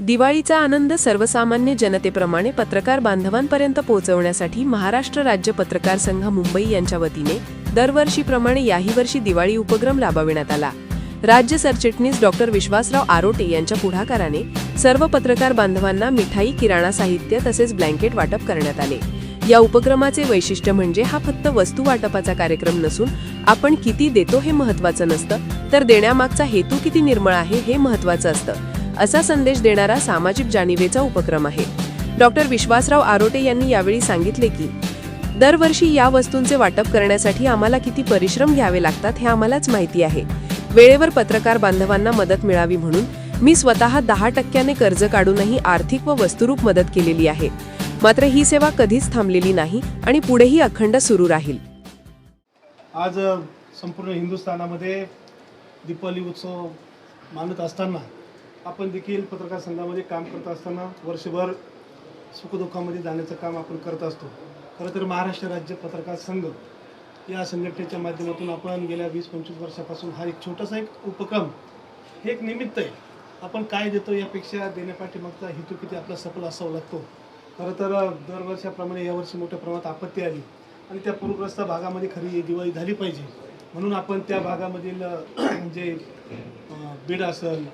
दिवाळीचा आनंद सर्वसामान्य जनतेप्रमाणे पत्रकार बांधवांपर्यंत पोहोचवण्यासाठी महाराष्ट्र राज्य पत्रकार संघ मुंबई यांच्या वतीने दरवर्षीप्रमाणे याही वर्षी दिवाळी उपक्रम राबविण्यात आला. राज्य सरचिटणीस डॉक्टर विश्वासराव आरोटे यांच्या पुढाकाराने सर्व पत्रकार बांधवांना मिठाई किराणा साहित्य तसेच ब्लँकेट वाटप करण्यात आले. या उपक्रमाचे वैशिष्ट्य म्हणजे हा फक्त वस्तू वाटपाचा कार्यक्रम नसून आपण किती देतो हे महत्वाचं नसतं तर देण्यामागचा हेतू किती निर्मळ आहे हे महत्वाचं असतं. असा संदेश देणारा सामाजिक जाणीवेचा उपक्रम आहे. डॉक्टर विश्वासराव आरोटे यांनी यावेळी सांगितले की दरवर्षी या वस्तूंचे वाटप करण्यासाठी आम्हाला किती परिश्रम घ्यावे लागतात हे आम्हालाच माहिती आहे. वेळेवर पत्रकार बांधवांना मदत मिळावी म्हणून मी स्वतः दहा टक्क्याने कर्ज काढूनही आर्थिक व वस्तुरूप मदत केलेली आहे. मात्र ही सेवा कधीच थांबलेली नाही आणि पुढेही अखंड सुरू राहील. आज संपूर्ण हिंदुस्थानामध्ये दीपावली उत्सव मानत असताना आपण देखील पत्रकार संघामध्ये काम करत असताना वर्षभर सुखदुःखामध्ये जाण्याचं काम आपण करत असतो. खरं तर महाराष्ट्र राज्य पत्रकार संघ या संघटनेच्या माध्यमातून आपण गेल्या वीस पंचवीस वर्षापासून हा एक छोटासा एक उपक्रम हे एक निमित्त आहे. आपण काय देतो यापेक्षा देण्यापाठीमागचा हेतू किती आपला सफल असावा लागतो. खरं तर दरवर्षाप्रमाणे यावर्षी मोठ्या प्रमाणात आपत्ती आली आणि त्या पूरग्रस्त भागामध्ये खरी दिवाळी झाली पाहिजे. म्हणून आपण त्या भागामधील जे बीड असेल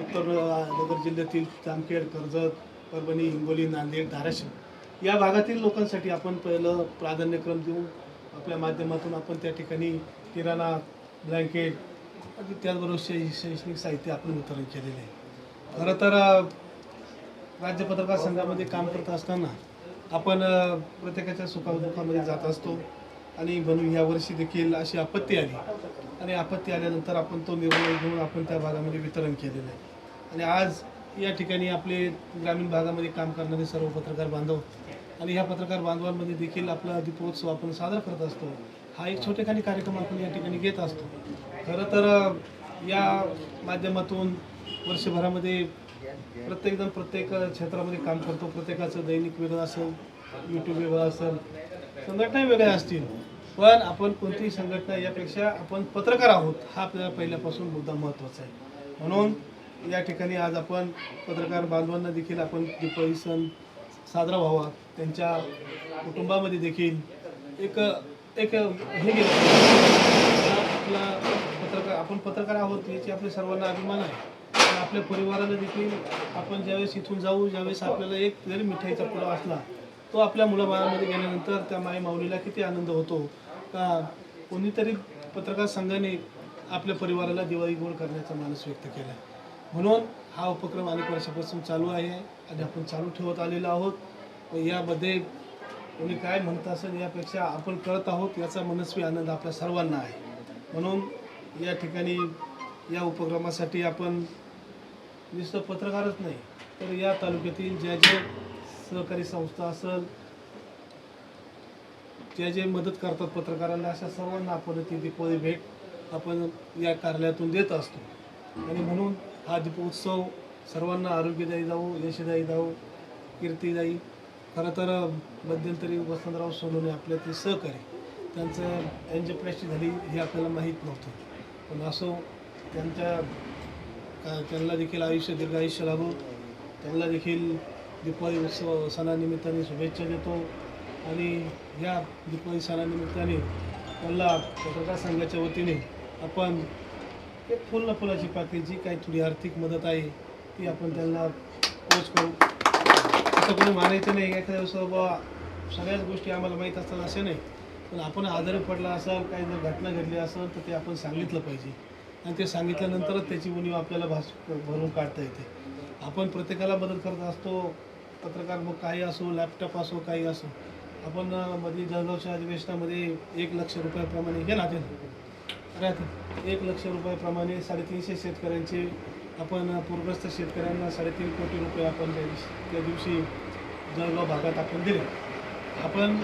उत्तर नगर जिल्ह्यातील जामखेड कर्जत परभणी हिंगोली नांदेड धाराशिव या भागातील लोकांसाठी आपण पहिलं प्राधान्यक्रम देऊन आपल्या माध्यमातून आपण त्या ठिकाणी किराणा ब्लँकेट आणि त्याचबरोबर शै शैक्षणिक साहित्य आपण वितरण केलेलं आहे. खरं तर राज्य पत्रकार संघामध्ये काम करत असताना आपण प्रत्येकाच्या सुखादुःखामध्ये जात असतो. आणि म्हणून यावर्षी देखील अशी आपत्ती आली. आणि आपत्ती आल्यानंतर आपण तो निर्णय घेऊन आपण त्या भागामध्ये वितरण केलेलं आहे. आणि आज या ठिकाणी आपले ग्रामीण भागामध्ये काम करणारे सर्व पत्रकार बांधव आणि ह्या पत्रकार बांधवांमध्ये देखील आपला दीपोत्सव आपण सादर करत असतो. हा एक छोटेखानी कार्यक्रम आपण या ठिकाणी घेत असतो. खरं तर या माध्यमातून वर्षभरामध्ये प्रत्येकजण प्रत्येक क्षेत्रामध्ये काम करतो. प्रत्येकाचं दैनिक वेगळं असेल यूट्यूब वेगळं असेल संघटनाही वेगळ्या असतील. पण आपण कोणतीही संघटना यापेक्षा आपण पत्रकार आहोत हा आपल्याला पहिल्यापासून मुद्दा महत्त्वाचा आहे. म्हणून या ठिकाणी आज आपण पत्रकार बांधवांना देखील आपण दीपावली सण साजरा व्हावा त्यांच्या कुटुंबामध्ये देखील एक एक हे गेलं आपला पत्रकार आपण पत्रकार आहोत याची आपल्या सर्वांना अभिमान आहे. आपल्या परिवाराला देखील आपण ज्यावेळेस इथून जाऊ ज्यावेळेस आपल्याला एक जरी मिठाईचा पुडा असला तो आपल्या मुलाबाळामध्ये गेल्यानंतर त्या माई माऊलीला किती आनंद होतो? का कोणीतरी पत्रकार संघाने आपल्या परिवाराला दिवाळी गोड करण्याचा मानस व्यक्त केला आहे म्हणून हा उपक्रम अनेक वर्षापासून चालू आहे आणि आपण चालू ठेवत आलेलो आहोत. यामध्ये कोणी काय म्हणत असेल यापेक्षा आपण करत आहोत याचा मनस्वी आनंद आपल्या सर्वांना आहे. म्हणून या ठिकाणी या उपक्रमासाठी आपण नुसतं पत्रकारच नाही तर या तालुक्यातील ज्या ज्या सहकारी संस्था असेल जे जे मदत करतात पत्रकारांना अशा सर्वांना आपण ती दीपावली भेट आपण या कार्यालयातून देत असतो. आणि म्हणून हा दीपोत्सव सर्वांना आरोग्यदायी जाऊ यशदायी जाऊ कीर्तीदायी. खरं तर मध्यंतरी वसंतराव सोनवणे आपल्या ते सहकारी त्यांचं एन्जिओप्लास्टी झाली हे आपल्याला माहीत नव्हतं. पण असो त्यांच्या त्यांना देखील आयुष्य दीर्घ आयुष्य लागू. त्यांना देखील दीपावली उत्सव सणानिमित्ताने शुभेच्छा देतो. आणि या दीपावली सणानिमित्ताने मला पत्रकार संघाच्या वतीने आपण एक फुल फुलाची पाकळी जी काही थोडी आर्थिक मदत आहे ती आपण त्यांना पोच करू. असं कोणी मानायचं नाही एखाद्या दिवस बाबा सगळ्याच गोष्टी आम्हाला माहीत असतात असे नाही. पण आपण आजारी पडला असाल काही जर घटना घडली असेल तर ते आपण सांगितलं पाहिजे. आणि ते सांगितल्यानंतरच त्याची उणीव आपल्याला भास भरून काढता येते. आपण प्रत्येकाला मदत करत असतो. पत्रकार मग काही असो लॅपटॉप असो काही असो आपण मध्ये जळगावच्या अधिवेशनामध्ये एक लक्ष रुपयाप्रमाणे हे ना राहते एक लक्ष रुपयाप्रमाणे साडेतीनशे शेतकऱ्यांचे आपण पूरग्रस्त शेतकऱ्यांना साडेतीन कोटी रुपये आपण त्या दिवशी त्या दिवशी जळगाव भागात आपण दिले. आपण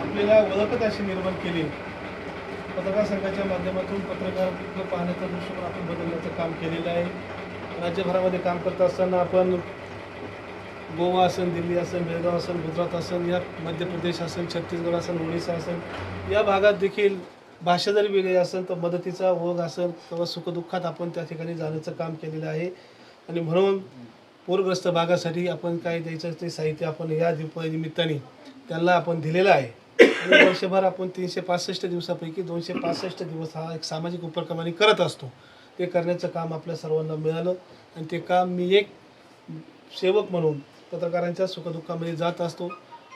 आपल्याला ओळखच अशी निर्माण केली. पत्रकार संघाच्या माध्यमातून पत्रकार पाहण्याचा दृष्टिकोन आपण बदलण्याचं काम केलेलं आहे. राज्यभरामध्ये काम करत असताना आपण गोवा असेल दिल्ली असेल बेळगाव असेल गुजरात असेल या मध्य प्रदेश असेल छत्तीसगड असेल ओडिसा असेल या भागात देखील भाषा जरी वेगळी असेल तर मदतीचा ओघ असेल किंवा सुखदुःखात आपण त्या ठिकाणी जाण्याचं काम केलेलं आहे. आणि म्हणून पूरग्रस्त भागासाठी आपण काय द्यायचं ते साहित्य आपण या दिप निमित्ताने त्यांना आपण दिलेलं आहे. आणि वर्षभर आपण तीनशे पासष्ट दिवसापैकी दोनशे पासष्ट दिवस हा एक सामाजिक उपक्रमाने करत असतो. ते करण्याचं काम आपल्या सर्वांना मिळालं. आणि ते काम मी एक सेवक म्हणून पत्रकारांच्या सुखदुःखामध्ये जात असतो.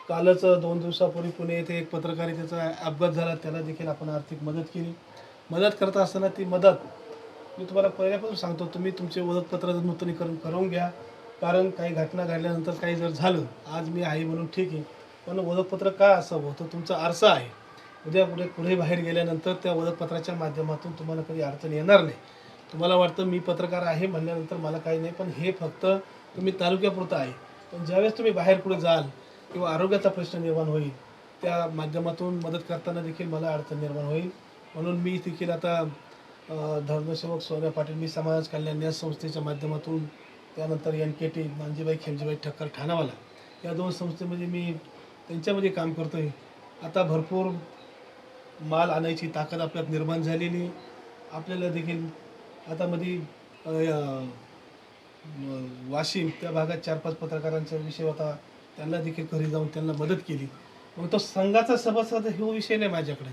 कालच दोन दिवसापूर्वी पुणे येथे एक पत्रकारितेचा अपघात झाला. त्याला देखील आपण आर्थिक मदत केली. मदत करत असताना ती मदत मी तुम्हाला पहिल्यापासून सांगतो. तुम्ही तुमचे ओळखपत्र नूतनीकरण करून घ्या. कारण काही घटना घडल्यानंतर काही जर झालं आज मी आहे म्हणून ठीक आहे. पण ओळखपत्र का असावं तो तुमचा आरसा आहे. उद्या पुढे पुढे बाहेर गेल्यानंतर त्या ओळखपत्राच्या माध्यमातून तुम्हाला कधी अडचण येणार नाही. तुम्हाला वाटतं मी पत्रकार आहे म्हणल्यानंतर मला काही नाही. पण हे फक्त तुम्ही तालुक्यापुरतं आहे. पण ज्यावेळेस तुम्ही बाहेर पुढे जाल किंवा आरोग्याचा प्रश्न निर्माण होईल त्या माध्यमातून मदत करताना देखील मला अडचण निर्माण होईल. म्हणून मी देखील आता धर्मसेवक सोन्या पाटील मी समाज कल्याण या संस्थेच्या माध्यमातून त्यानंतर N K T Manjibai Khemjibai Thakkar Thanawala या दोन संस्थेमध्ये मी त्यांच्यामध्ये काम करतो आहे आता भरपूर माल आणायची ताकद आपल्यात निर्माण झालेली. आपल्याला देखील आता मध्ये वाशिम त्या भागात चार पाच पत्रकारांचा विषय होता. त्यांना देखील घरी जाऊन त्यांना मदत केली. मग तो संघाचा सभासद हा विषय नाही माझ्याकडे.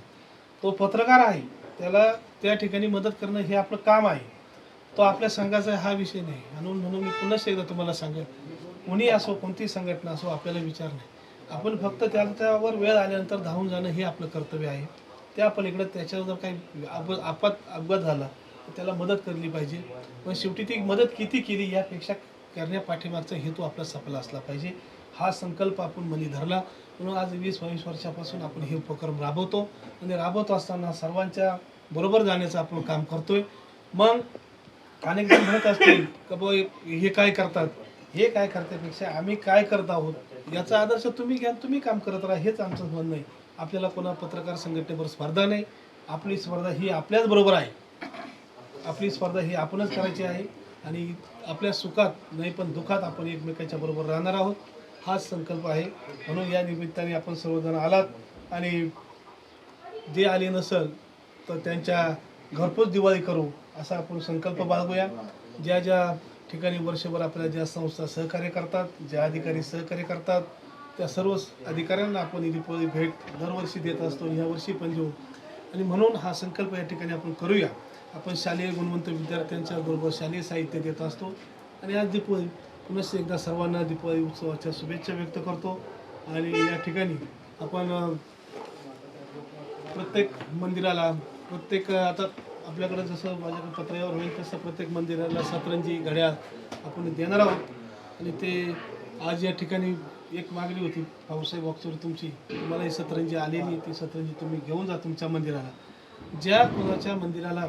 तो पत्रकार आहे. त्याला त्या ठिकाणी मदत करणं हे आपलं काम आहे. तो आपल्या संघाचा हा विषय नाही. म्हणून म्हणून मी पुन्हा एकदा तुम्हाला सांगेल कोणी असो कोणतीही संघटना असो आपल्याला विचार नाही. आपण फक्त त्यावर वेळ आल्यानंतर धावून जाणं हे आपलं कर्तव्य आहे. त्या पलीकडे त्याच्यावर जर काही अप आपात अपघात झाला त्याला मदत करली पाहिजे. पण शेवटी ती मदत किती केली यापेक्षा करण्या पाठीमागचा हेतू आपला सफल असला पाहिजे. हा संकल्प आपण मनी धरला. म्हणून आज वीस बावीस वर्षापासून आपण हे उपक्रम राबवतो. आणि राबवत असताना सर्वांच्या बरोबर जाण्याचं आपण काम करतोय. मग अनेक जण म्हणत असतील का बो हे काय करतात? हे काय करण्यापेक्षा आम्ही काय करत आहोत? याचा आदर्श तुम्ही घ्या तुम्ही काम करत राहा. हेच आमचं म्हणणं आहे. आपल्याला कोणा पत्रकार संघटनेवर स्पर्धा नाही. आपली स्पर्धा ही आपल्याच बरोबर आहे. आपली स्पर्धा ही आपणच करायची आहे आणि आपल्या सुखात नाही पण दुखात आपण एकमेकांच्या बरोबर राहणार आहोत. हाच संकल्प आहे. म्हणून या निमित्ताने आपण सर्वजण आलात आणि जे आले नसल तर त्यांच्या घरपोच दिवाळी करू असा आपण संकल्प बाळगूया. ज्या ज्या ठिकाणी वर्षभर आपल्या ज्या संस्था सहकार्य करतात ज्या अधिकारी सहकार्य करतात त्या सर्व अधिकाऱ्यांना आपण ही दीपावली भेट दरवर्षी देत असतो आणि यावर्षी पण देऊ. आणि म्हणून हा संकल्प या ठिकाणी आपण करूया. आपण शालेय गुणवंत विद्यार्थ्यांच्या बरोबर शालेय साहित्य देत असतो. आणि आज दीपावली पुनश्च एकदा सर्वांना दीपावली उत्सवाच्या शुभेच्छा व्यक्त करतो. आणि या ठिकाणी आपण प्रत्येक मंदिराला प्रत्येक आता आपल्याकडे जसं माझ्याकडे पत्रावर होईल तसं प्रत्येक मंदिराला सतरंजी घड्याळ आपण देणार आहोत. आणि ते आज या ठिकाणी एक मागणी होती. भाऊसाहेब वागचोर तुमची तुम्हाला ही सतरंजी आलेली ती सतरंजी तुम्ही घेऊन जा तुमच्या मंदिराला. ज्या कोणाच्या मंदिराला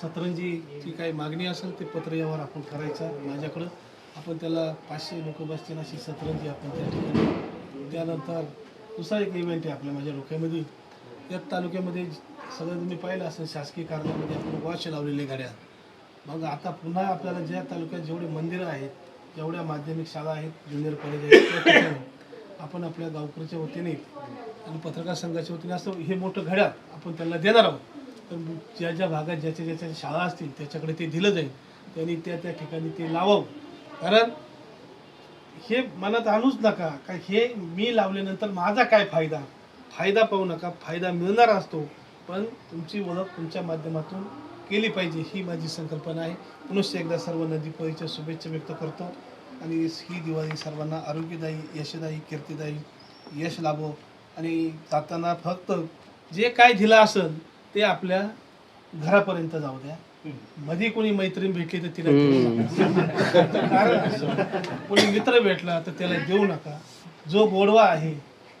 सतरंजीची काही मागणी असेल ते पत्र यावर आपण करायचं माझ्याकडं. आपण त्याला पाचशे लोक बसतील अशी सतरंजी आपण त्या ठिकाणी त्यानंतर दुसरा एक इव्हेंट आहे आपल्या माझ्या डोक्यामध्ये. या तालुक्यामध्ये सगळं तुम्ही पाहिलं असेल शासकीय कार्यालयामध्ये आपण वॉच लावलेले गाड्या. मग आता पुन्हा आपल्याला ज्या तालुक्यात जेवढे मंदिरं आहेत जेवढ्या माध्यमिक शाळा आहेत ज्युनियर कॉलेज आहेत त्या ठिकाणी आपण आपल्या गावकरीच्या वतीने आणि पत्रकार संघाच्या वतीने असं हे मोठं घड्याळ आपण त्यांना देणार आहोत. तर ज्या ज्या भागात ज्याच्या ज्याच्या शाळा असतील त्याच्याकडे ते दिलं जाईल. त्यांनी त्या त्या ठिकाणी ते लावावं. कारण हे मनात आणूच नका. का हे मी लावल्यानंतर माझा काय फायदा? फायदा पाहू नका. फायदा मिळणार असतो. पण तुमची ओळख तुमच्या माध्यमातून केली पाहिजे ही माझी संकल्पना आहे. पुनश्च एकदा सर्वांना दीपावलीच्या शुभेच्छा व्यक्त करतो. आणि ही दिवाळी सर्वांना आरोग्यदायी यशदायी कीर्तिदायी यश लाभो. आणि जाताना फक्त जे काय दिलं असेल ते आपल्या घरापर्यंत जाऊ द्या. मध्ये कोणी मैत्रीण भेटली तर तिला देऊ नका. कारण कोणी मित्र भेटला तर त्याला देऊ नका. जो गोडवा आहे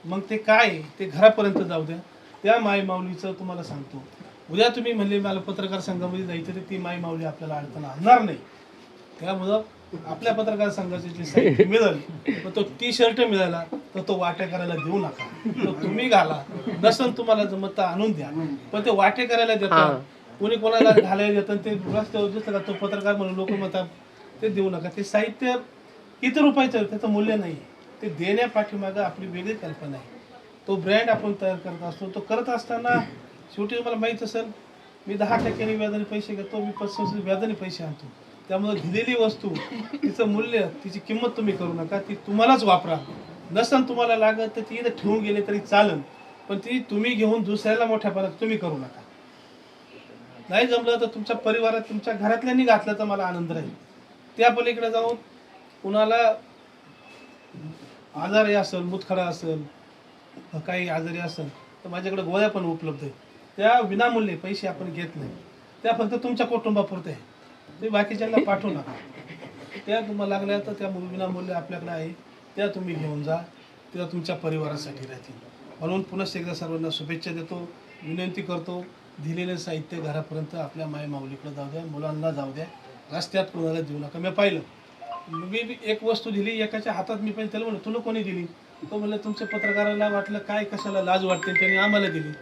मग ते काय आहे, ते घरापर्यंत जाऊ द्या. त्या माय माऊलीचं तुम्हाला सांगतो. उद्या तुम्ही म्हणले मला पत्रकार संघामध्ये जायचं तर ती माय माऊली आपल्याला अडचण आणणार नाही. त्यामुळं आपल्या पत्रकार संघाचे जे साहित्य मिळेल पण तो टी शर्ट मिळाला तर तो वाटे करायला देऊ नका. तो तुम्ही घाला. नसन तुम्हाला जमत तर आणून द्या. पण ते वाटे करायला देतात कोणी कोणाला घालायला देतात ते रस्त्यावर दिसतं का तो पत्रकार म्हणून लोक म्हणतात ते देऊ नका. ते साहित्य किती रुपयाचं त्याचं मूल्य नाही. ते देण्या पाठीमागं आपली वेगळी कल्पना आहे. तो ब्रँड आपण तयार करत असतो तो करत असताना शेवटी मला माहीत असेल मी दहा टक्क्यांनी व्याजाने पैसे घेतो मी पस्तीस व्याजाने पैसे आणतो. त्यामुळे दिलेली वस्तू तिचं मूल्य तिची किंमत तुम्ही करू नका ती तुम्हालाच वापरा. नसन तुम्हाला लागत तर ती इथं ठेवून गेले तरी चालन पण ती तुम्ही घेऊन दुसऱ्याला मोठ्या पाण्यात तुम्ही करू नका. नाही जमलं तर तुमच्या परिवारात तुमच्या घरातल्यांनी घातलं तर मला आनंद राहील. त्या पलीकडे जाऊन कुणाला आजारी असेल मुतखडा असेल काही आजारी असेल तर माझ्याकडे गोळ्या पण उपलब्ध आहे त्या विनामूल्य पैसे आपण घेत नाही. त्या फक्त तुमच्या कुटुंबापुरते आहे ते बाकीच्यांना पाठवू नका. त्या तुम्हाला लागल्या तर त्या विनामूल्य आपल्याकडे आहे. त्या तुम्ही घेऊन जा. त्या तुमच्या परिवारासाठी राहतील. म्हणून पुन्हा एकदा सर्वांना शुभेच्छा देतो. विनंती करतो दिलेलं साहित्य घरापर्यंत आपल्या माय माऊलीकडे जाऊ द्या मुलांना जाऊ द्या. रस्त्यात कोणाला देऊ नका. मी पाहिलं. मी बी एक वस्तू दिली एकाच्या हातात मी पाहिजे त्याला म्हणलं तुला कोणी दिली? तो म्हणलं तुमच्या पत्रकाराला वाटलं काय कशाला लाज वाटते? त्यांनी आम्हाला दिली.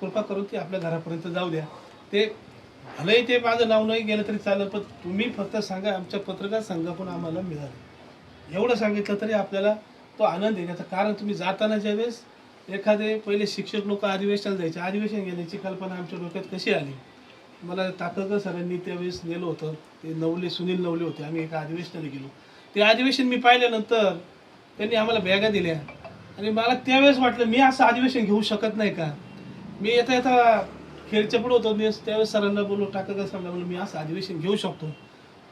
कृपा करून ती आपल्या घरापर्यंत जाऊ द्या. ते भलंही ते माझं नाव नाही गेलं तरी चालेल पण तुम्ही फक्त सांगा आमच्या पत्रकार संघाकडून आम्हाला मिळालं. एवढं सांगितलं तरी आपल्याला तो आनंद येण्याचं कारण तुम्ही जाताना ज्यावेळेस एखादे पहिले शिक्षक लोक अधिवेशनाला जायचे अधिवेशन घेण्याची कल्पना आमच्या डोक्यात कशी आली? मला ताकदकर सरांनी त्यावेळेस नेलं होतं. ते नवले सुनील नवले होते. आम्ही एका अधिवेशनाला गेलो. ते अधिवेशन मी पाहिल्यानंतर त्यांनी आम्हाला बॅगा दिल्या. आणि मला त्यावेळेस वाटलं मी असं अधिवेशन घेऊ शकत नाही का? मी येता येता खेळच्या पुढे होतो. मी त्यावेळेस सरांना बोललो टाककर सरांना? बोललो मी असं अधिवेशन घेऊ शकतो.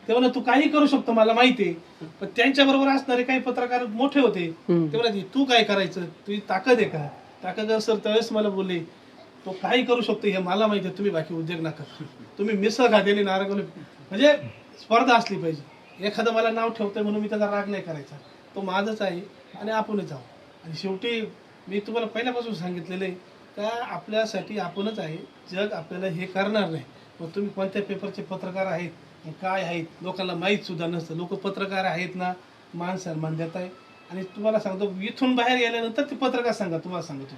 ते म्हणा तू काही करू शकतो मला माहिती आहे. पण त्यांच्या बरोबर असणारे काही पत्रकार मोठे होते. ते म्हणा तू काय करायचं? तुझी ताकद आहे का? ताकद सर. त्यावेळेस मला बोलले तो काही करू शकतो हे मला माहिती आहे. तुम्ही बाकी उद्योग नका तुम्ही मिसळ खातेली नारळ म्हणजे स्पर्धा असली पाहिजे. एखादं मला नाव ठेवतंय म्हणून मी त्याचा राग नाही करायचा. तो माझंच आहे आणि आपणच जाऊ आणि शेवटी मी तुम्हाला पहिल्यापासून सांगितलेलं आहे का आपल्यासाठी आपणच आहे जग आपल्याला हे करणार नाही. मग तुम्ही कोणत्या पेपरचे पत्रकार आहेत आणि काय आहेत? लोकांना माहीत सुद्धा नसतं. लोक पत्रकार आहेत ना मान सन्मान देत आहे. आणि तुम्हाला सांगतो इथून बाहेर गेल्यानंतर ते पत्रकार सांगा तुम्हाला सांगतो.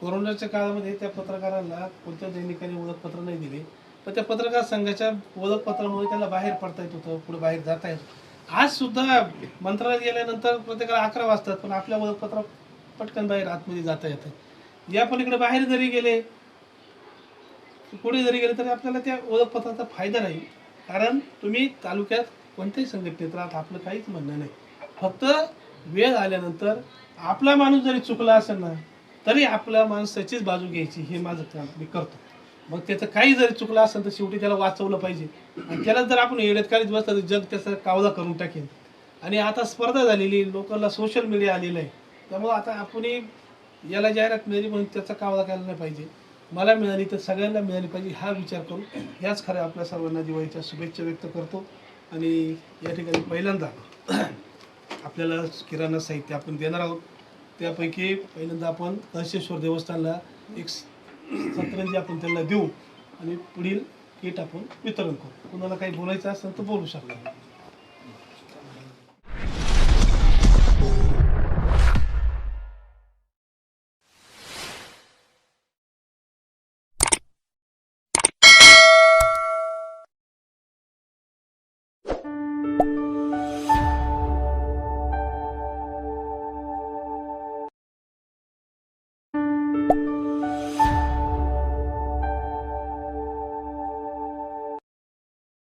कोरोनाच्या काळामध्ये त्या पत्रकारांना कोणत्या दैनिकाने ओळखपत्र नाही दिले पण त्या पत्रकार संघाच्या ओळखपत्रामुळे त्याला बाहेर पडता येत होतं पुढे बाहेर जाता येत आज सुद्धा मंत्रालयात गेल्यानंतर प्रत्येकाला अकरा वाजतात पण आपल्या ओळखपत्र पटकन बाहेर आतमध्ये जाता येतं. या पलीकडे बाहेर जरी गेले पुढे जरी गेले तरी आपल्याला त्या ओळखपत्राचा फायदा नाही. कारण तुम्ही तालुक्यात कोणत्याही संघटनेत राहत आपलं काहीच म्हणणं नाही. फक्त वेळ आल्यानंतर आपला माणूस जरी चुकला असेल ना तरी आपला माणसाचीच बाजू घ्यायची हे माझं काम मी करतो. मग त्याचं काही जरी चुकलं असेल तर शेवटी त्याला वाचवलं पाहिजे. आणि त्याला जर आपण येड्यात काढीत बसलं तर जग त्याचा कावला करून टाकेल. आणि आता स्पर्धा झालेली लोकांना सोशल मीडिया आलेलं आहे. त्यामुळे आता आपण याला जाहिरात मिळाली म्हणून त्याचा कावला करायला नाही पाहिजे. मला मिळाली तर सगळ्यांना मिळाली पाहिजे हा विचार करून याच खरं आपल्या सर्वांना दिवाळीच्या शुभेच्छा व्यक्त करतो. आणि या ठिकाणी पहिल्यांदा आपल्याला किराणा साहित्य आपण देणार आहोत. त्यापैकी पहिल्यांदा आपण कळशेश्वर देवस्थानला एक सतरंजी आपण त्यांना देऊ आणि पुढील किट आपण वितरण करू. कुणाला काही बोलायचं असेल तर बोलू शकता.